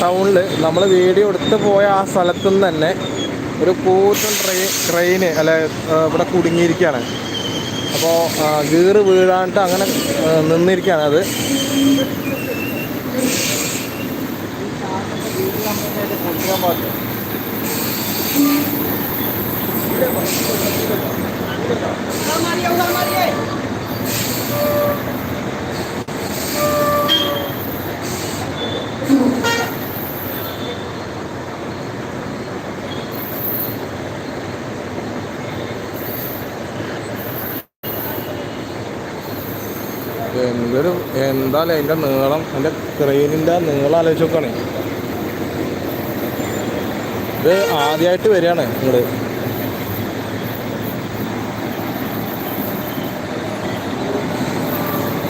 ടൗണിൽ നമ്മൾ വീഡിയോ എടുത്ത് പോയ ആ സ്ഥലത്തു നിന്ന് തന്നെ ഒരു കൂറ്റൻ ട്രെയിൻ ട്രെയിന് അല്ല ഇവിടെ കുടുങ്ങിയിരിക്കുകയാണ് അപ്പോൾ ഗീറ് വീഴാണ്ട് അങ്ങനെ നിന്നിരിക്കുകയാണ് അത്. എന്തൊരു എന്തായാലും അതിന്റെ നീളം അതിന്റെ ട്രെയിനിന്റെ നീളം ആലോചിച്ച് നോക്കുകയാണ് ഇത് ആദ്യമായിട്ട് വരികയാണ് ഇങ്ങോട്ട്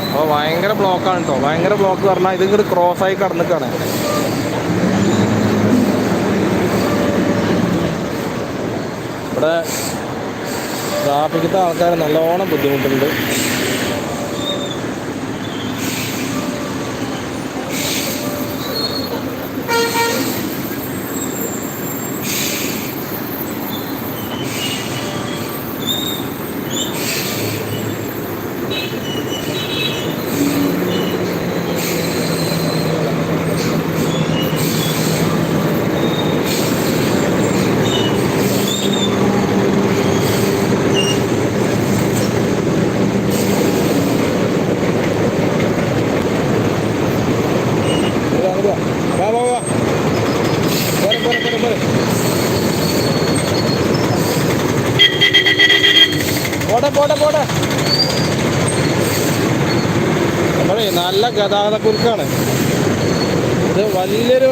അപ്പോൾ ഭയങ്കര ബ്ലോക്കാണ് കേട്ടോ ഭയങ്കര ബ്ലോക്ക് പറഞ്ഞാൽ ഇത് ഇങ്ങോട്ട് ക്രോസ് ആയി കടന്നിക്കാണ്. ഇവിടെ ട്രാഫിക്കത്തെ ആൾക്കാർ നല്ലോണം ബുദ്ധിമുട്ടുണ്ട് ഇതാ, ഇതാ. വാ വാ വാ പോരെ പോരെ പോരെ പോരെ പോട്ടെ പോട്ടെ പോട്ടെ നമ്മളെ നല്ല ഗതാഗത കുരുക്കാണ്. ഇത് വലിയൊരു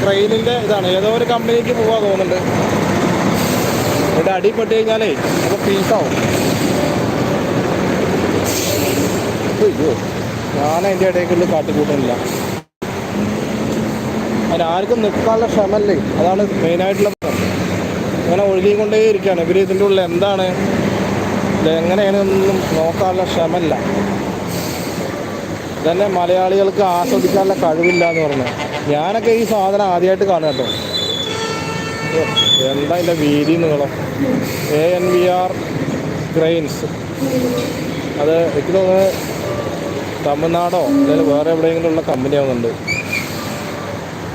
ട്രെയിനിന്റെ ഇതാണ്. ഏതോ ഒരു കമ്പനിക്ക് പോവാ തോന്നുന്നുണ്ട്. ഇവിടെ അടിപ്പെട്ട് കഴിഞ്ഞാലേ അപ്പോൾ പീസാവും അയ്യോ ഞാൻ അതിന്റെ ഇടയ്ക്കുള്ള കാട്ടിക്കൂട്ടുന്നില്ല. അതിന് നിൽക്കാനുള്ള ക്ഷമല്ലേ അതാണ് മെയിനായിട്ടുള്ള ഇങ്ങനെ ഒഴുകിക്കൊണ്ടേ ഇരിക്കുകയാണ് ഇവർ ഇതിന്റെ ഉള്ളിൽ എന്താണ്? ഇത് എങ്ങനെയാണെന്നൊന്നും നോക്കാനുള്ള ക്ഷമല്ല ഇതന്നെ മലയാളികൾക്ക് ആസ്വദിക്കാനുള്ള കഴിവില്ല എന്ന് പറഞ്ഞു. ഞാനൊക്കെ ഈ സാധനം ആദ്യമായിട്ട് കാണുക കേട്ടോ. എന്താ ഇതിന്റെ വീതി നീളം? A N V R cranes അത് എനിക്ക് തോന്നുന്നത് തമിഴ്നാടോ അല്ലെങ്കിൽ വേറെ എവിടെയെങ്കിലും ഉള്ള കമ്പനി ആവുന്നുണ്ട്.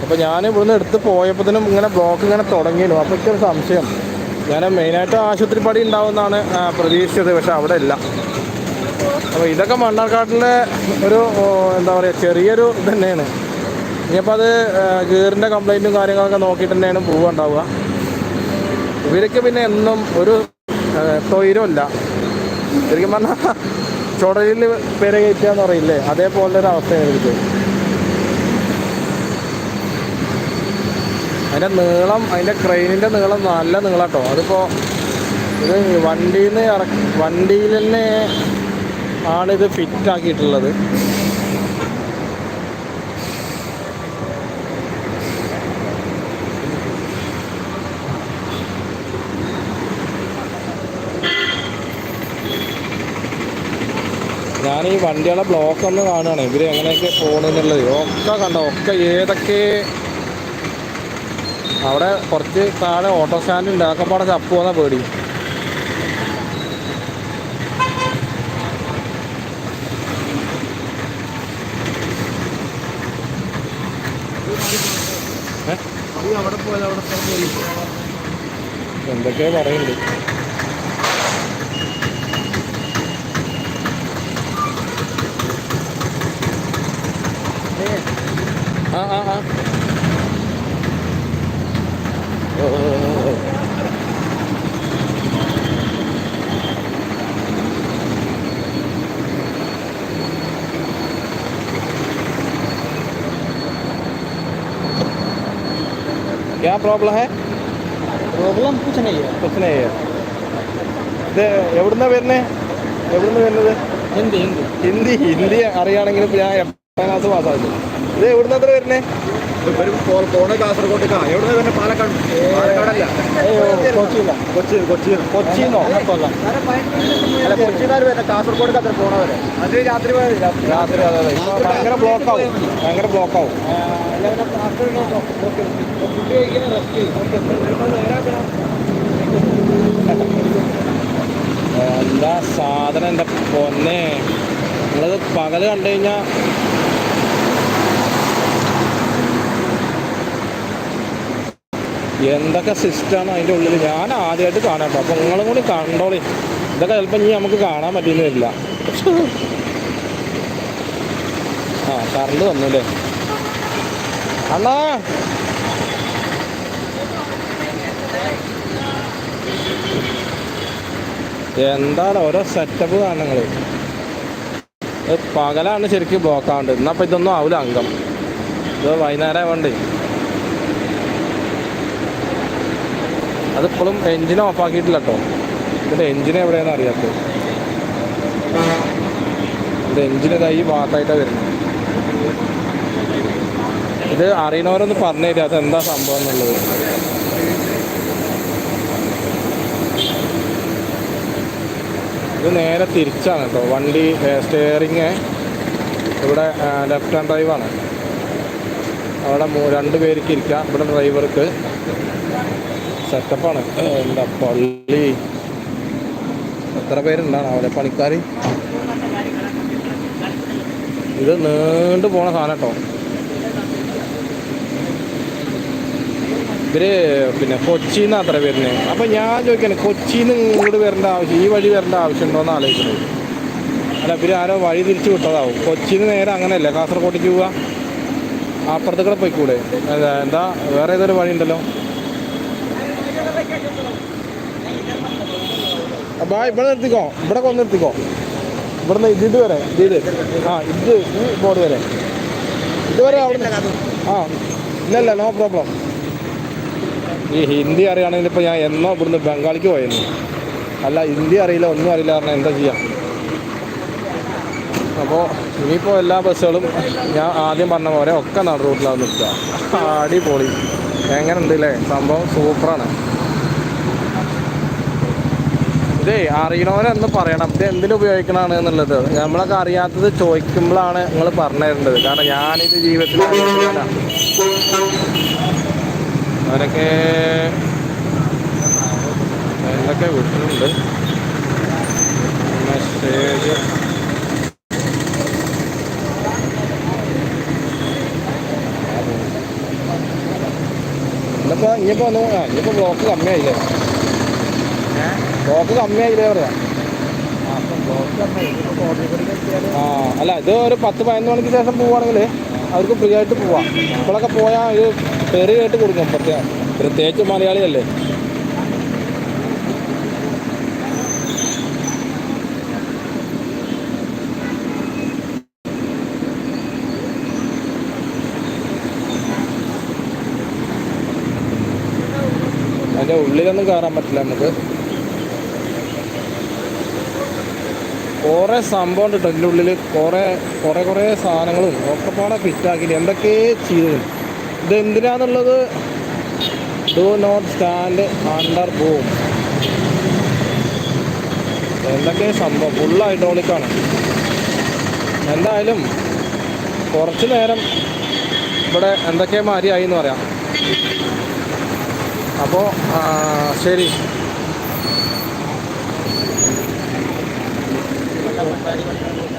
അപ്പോൾ ഞാൻ ഇവിടുന്ന് എടുത്ത് പോയപ്പോഴത്തേനും ഇങ്ങനെ ബ്ലോക്ക് ഇങ്ങനെ തുടങ്ങിയിരുന്നു. അപ്പോൾ എനിക്കൊരു സംശയം. ഞാൻ മെയിനായിട്ട് ആശുപത്രി പടി ഉണ്ടാവുമെന്നാണ് പ്രതീക്ഷിച്ചത്. പക്ഷെ അവിടെ ഇല്ല. അപ്പോൾ ഇതൊക്കെ മണ്ണാർക്കാട്ടിലെ ഒരു എന്താ പറയുക ചെറിയൊരു ഇത് തന്നെയാണ് ഇനിയിപ്പോൾ അത് ഗീറിന്റെ കംപ്ലൈന്റും കാര്യങ്ങളൊക്കെ നോക്കിയിട്ട് തന്നെയാണ് പോവുക ഇവർക്ക് പിന്നെ എന്നും ഒരു തൊയിരമില്ല ശരിക്കും പറഞ്ഞാൽ ചുടലിൽ പേരെ കയറ്റുക എന്ന് പറയില്ലേ? അതേപോലെ ഒരു അവസ്ഥയാണ് ഇവർക്ക്. അതിന്റെ നീളം അതിന്റെ ക്രെയിനിന്റെ നീളം നല്ല നീളം കേട്ടോ അതിപ്പോൾ ഇത് വണ്ടിയിൽ നിന്ന് ഇറക്കി വണ്ടിയിൽ തന്നെ ആണിത് ഫിറ്റ് ആക്കിയിട്ടുള്ളത്. ഞാൻ ഈ വണ്ടികളെ ബ്ലോക്ക് ഒന്ന് കാണുകയാണ് ഇവർ എങ്ങനെയൊക്കെ പോകണമെന്നുള്ളത് ഒക്കെ കണ്ടോ? ഒക്കെ ഏതൊക്കെ? അവിടെ കുറച്ച് താഴെ ഓട്ടോ സ്റ്റാൻഡ് ഉണ്ട്. അതൊക്കെ പാടെ ചപ്പ് പോകുന്ന പേടി ഏ? അവിടെ പോയത് അവിടെ പോയി എന്തൊക്കെയോ പറയുന്നുണ്ട്. ആ ആ ആ. ഓ, क्या പ്രോബ്ലം ഹേ പ്രോബ്ലം കുച്ച് നെയ്യ കുച്ച് നെയ്യ ഇത് എവിടുന്നാ വരുന്നേ? എവിടുന്ന് വരുന്നത്? ഹിന്ദി ഹിന്ദി। ഹിന്ദി ഹിന്ദി അറിയാണെങ്കിൽ ഞാൻ എട്ടാം ക്ലാസ് പാസ്സാക്കി ഇത് എവിടുന്ന അത്ര വരുന്നേ കാസർഗോട്ടേക്കാ. എവിടെ തന്നെ പാലക്കാട് പാലക്കാടല്ല? കൊച്ചി കൊച്ചി കൊച്ചിന്നോ അല്ല കാസർഗോഡ് അത്ര അത് രാത്രി. രാത്രി. ഭയങ്കര ബ്ലോക്ക് ആവും. ഭയങ്കര ബ്ലോക്ക് ആവും. എന്താ സാധനം? എന്താ പൊന്നെ? നിങ്ങളത് പകൽ കണ്ടു കഴിഞ്ഞാൽ എന്തൊക്കെ സിസ്റ്റമാണ് അതിന്റെ ഉള്ളിൽ ഞാൻ ആദ്യമായിട്ട് കാണാം കേട്ടോ. അപ്പോൾ നിങ്ങളും കൂടി കണ്ടോളി. ഇതൊക്കെ ചിലപ്പോൾ ഇനി നമുക്ക് കാണാൻ പറ്റിയെന്ന് വരില്ല. ആ കറണ്ട് വന്നു അല്ലേ? അണ്ണാ! എന്താണ് ഓരോ സെറ്റപ്പ് കാണങ്ങൾ പകലാണ് ശരിക്കും ബ്ലോക്ക് എന്നാൽ ഇപ്പം ഇതൊന്നും ആവില്ല അംഗം. ഇത് വൈകുന്നേരം ആവണ്ടേ അതിപ്പോഴും എൻജിൻ ഓഫ് ആക്കിയിട്ടില്ല കേട്ടോ ഇതിന്റെ എൻജിൻ എവിടെയാണെന്ന് അറിയാത്തത്. ഇത് എൻജിൻ ഇതായി ഭാഗത്തായിട്ടാണ് വരുന്നത്. ഇത് അറിയണവരൊന്ന് പറഞ്ഞു തരിക എന്താ സംഭവം എന്നുള്ളത്. ഇത് നേരെ തിരിച്ചാണ് കേട്ടോ വണ്ടി സ്റ്റിയറിങ് ഇവിടെ ലെഫ്റ്റ് ഹാൻഡ് ഡ്രൈവാണ് അവിടെ രണ്ട് പേർക്ക് ഇരിക്കാം. ഇവിടെ ഡ്രൈവർക്ക് സെറ്റപ്പാണ് എന്താ പള്ളി? എത്ര പേരുണ്ടാണ് അവരെ പണിക്കാർ ഇത് നീണ്ടു പോണ സാധനം കേട്ടോ ഇവർ പിന്നെ കൊച്ചിയിൽ നിന്ന് അത്ര വരുന്നത് അപ്പം ഞാൻ ചോദിക്കാണ് കൊച്ചിയിൽ നിന്ന് ഇങ്ങോട്ട് വരേണ്ട ആവശ്യം ഈ വഴി വരേണ്ട ആവശ്യമുണ്ടോ എന്ന് ആലോചിക്കുന്നത് അല്ല ഇവർ ആരോ വഴി തിരിച്ചു വിട്ടതാവും. കൊച്ചിയിൽ നിന്ന് നേരെ അങ്ങനെയല്ലേ കാസർഗോട്ടേക്ക് പോവുക അപ്പുറത്തേക്കൂടെ പോയിക്കൂടെ? എന്താ വേറെ ഏതൊരു വഴി ഉണ്ടല്ലോ? ബാ ഇവിടെ നിർത്തിക്കോ. ഇവിടെ കൊന്ന് നിർത്തിക്കോ. ഇവിടുന്ന് ഇത് വരെ ഇത് ആ ഇത് ഈ ബോർഡ് വരെ. ഇതുവരെ അവിടെ ആ ഇല്ലല്ല നോ പ്രോബ്ലം ഈ ഹിന്ദി അറിയുകയാണെങ്കിൽ ഇപ്പോൾ ഞാൻ എന്നോ ഇവിടുന്ന് ബംഗാളിക്ക് പോയെന്ന്. അല്ല ഹിന്ദി അറിയില്ല ഒന്നും അറിയില്ല പറഞ്ഞാൽ എന്താ ചെയ്യാം? അപ്പോൾ ഇനിയിപ്പോൾ എല്ലാ ബസ്സുകളും ഞാൻ ആദ്യം പറഞ്ഞ പോലെ ഒക്കെ നട റൂട്ടിലാണ് നിൽക്കുക. അടിപൊളി. എങ്ങനെ ഉണ്ട് അല്ലേ സംഭവം സൂപ്പറാണ് ഇതേ അറിയണവനെന്ന് പറയണം ഇത് എന്തിനു ഉപയോഗിക്കണമാണ് എന്നുള്ളത്. നമ്മളൊക്കെ അറിയാത്തത് ചോദിക്കുമ്പോഴാണ് നിങ്ങൾ പറഞ്ഞു തരേണ്ടത് കാരണം ഞാനിത് ജീവിതത്തിൽ. അവരൊക്കെ എന്തൊക്കെ വിട്ടിട്ടുണ്ട്. മെസ്സേജ് ഇനിയിപ്പോ ഇനിയിപ്പോ ബ്ലോക്ക് കമ്മിയായില്ലേ? ബ്ലോക്ക് പറയാം? ആ അല്ല ഇത് ഒരു പത്ത് പതിനൊന്ന് മണിക്ക് ശേഷം പോവുകയാണെങ്കിൽ അവർക്ക് ഫ്രീ ആയിട്ട് പോവാം. ഇപ്പോഴൊക്കെ പോയാൽ ഇത് പെറി കേട്ട് കൊടുക്കും. പ്രത്യേക പ്രത്യേകിച്ച് മലയാളിയല്ലേ. അതിന്റെ ഉള്ളിലൊന്നും കയറാൻ പറ്റില്ല നമുക്ക്. കുറേ സംഭവം ഉണ്ട് ഇതിന്റെ ഉള്ളിൽ. കുറേ കുറേ കുറേ സാധനങ്ങളും ഒക്കെ പാടെ ഫിറ്റാക്കിയിട്ട് എന്തൊക്കെ ചെയ്തു ഇത് എന്തിനാന്നുള്ളത്? Do not stand under boom എന്തൊക്കെ സംഭവം? ഫുൾ ഹൈഡ്രോളിക്കാണ് എന്തായാലും കുറച്ച് നേരം ഇവിടെ എന്തൊക്കെ മാറിയായി എന്ന് പറയാം. അപ്പോൾ ശരി. 参りました。